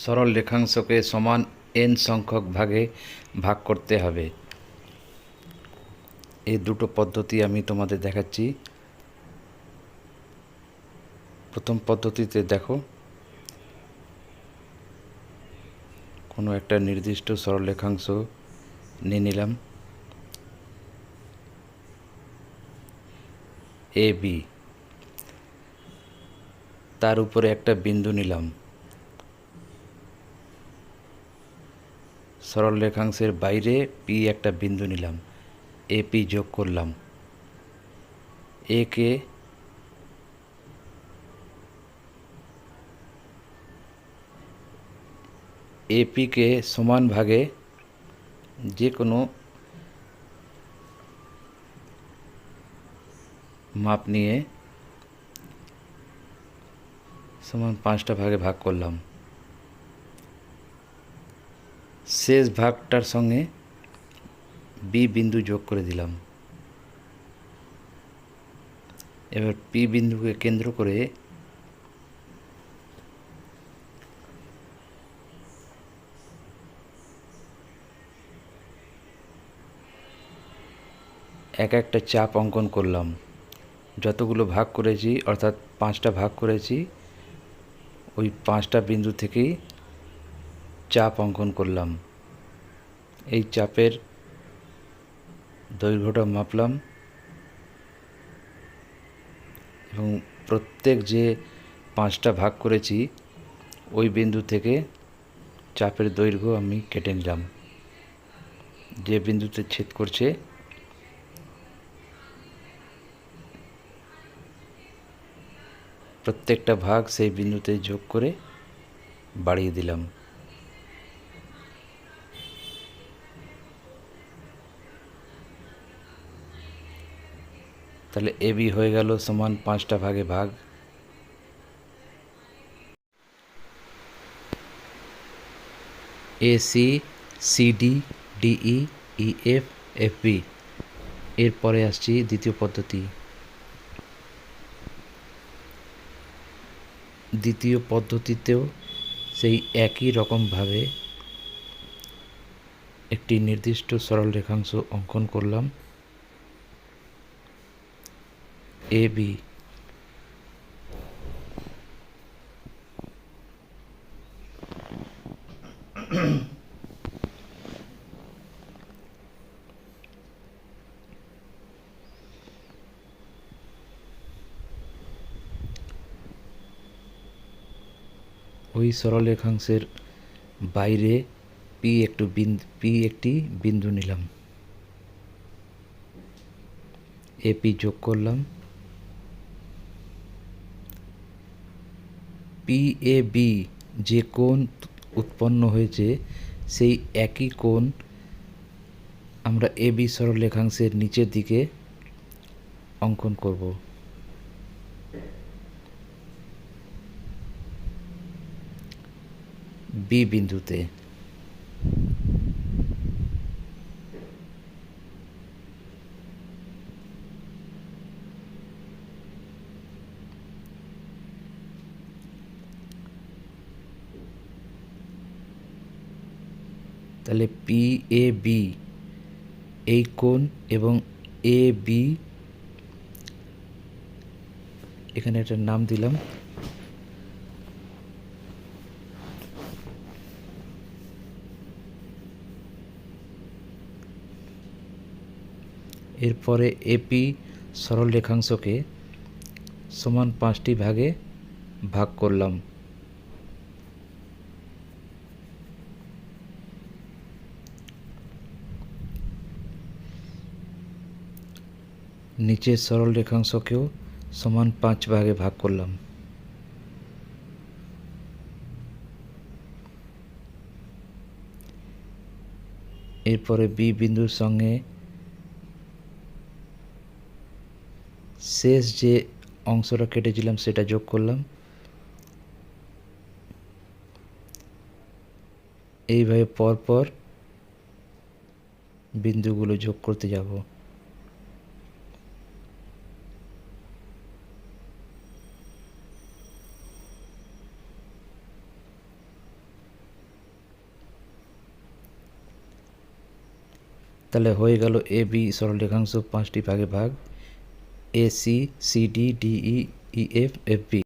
সরল রেখাংশকে সমান এন সংখ্যক ভাগে ভাগ করতে হবে। এই দুটো পদ্ধতি আমি তোমাদের দেখাচ্ছি। প্রথম পদ্ধতিতে দেখো, কোনো একটা নির্দিষ্ট সরল রেখাংশ নিয়ে নিলাম। এ বি তার উপরে একটা বিন্দু নিলাম। সরল রেখাংশের বাইরে পি একটা বিন্দু নিলাম এ পি যোগ করলাম। এ কে এপিকে সমান ভাগে যে কোনো মাপ নিয়ে সমান পাঁচটা ভাগে ভাগ করলাম। শেষ ভাগটার সঙ্গে বি বিন্দু যোগ করে দিলাম। এবার পি বিন্দুকে কেন্দ্র করে এক একটা চাপ অঙ্কন করলাম। যতগুলো ভাগ করেছি, অর্থাৎ পাঁচটা ভাগ করেছি, ওই পাঁচটা বিন্দু থেকেই চাপ অঙ্কন করলাম। এই চাপের দৈর্ঘ্যটা মাপলাম এবং প্রত্যেক যে পাঁচটা ভাগ করেছি, ওই বিন্দু থেকে চাপের দৈর্ঘ্য আমি কেটে নিলাম। যে বিন্দুতে ছেদ করছে, প্রত্যেকটা ভাগ সেই বিন্দুতে যোগ করে বাড়িয়ে দিলাম। তাহলে এ বি হয়ে গেল সমান পাঁচটা ভাগে ভাগ। A, C C, D D E E F F B এরপরে আসছি দ্বিতীয় পদ্ধতি। দ্বিতীয় পদ্ধতিতেও সেই একই রকমভাবে একটি নির্দিষ্ট সরল রেখাংশ অঙ্কন করলাম। এ বি ওই সরল রেখাংশের বাইরে পি একটু বিন্দু পি একটি বিন্দু নিলাম। এপি যোগ করলাম। পি এ বি যে কোণ উৎপন্ন হয়েছে, সেই একই কোণ আমরা এবি বি সরল রেখাংশের নিচের দিকে অঙ্কন করব। বি বিন্দুতে। তাহলে পি এ বি এই কোণ এবং এ বি এখানে একটা নাম দিলাম। এরপরে এপি সরল রেখাংশকে সমান পাঁচটি ভাগে ভাগ করলাম। নিচের সরল রেখাংশকেও সমান পাঁচ ভাগে ভাগ করলাম। এরপরে বি বিন্দুর সঙ্গে শেষ যে অংশটা কেটেছিলাম সেটা যোগ করলাম। এইভাবে পরপর বিন্দুগুলো যোগ করতে যাব। তাহলে হয়ে গেল এ, বি, সরলরেখাংশ পাঁচটি ভাগে ভাগ, A, C C, D D, E F F, B.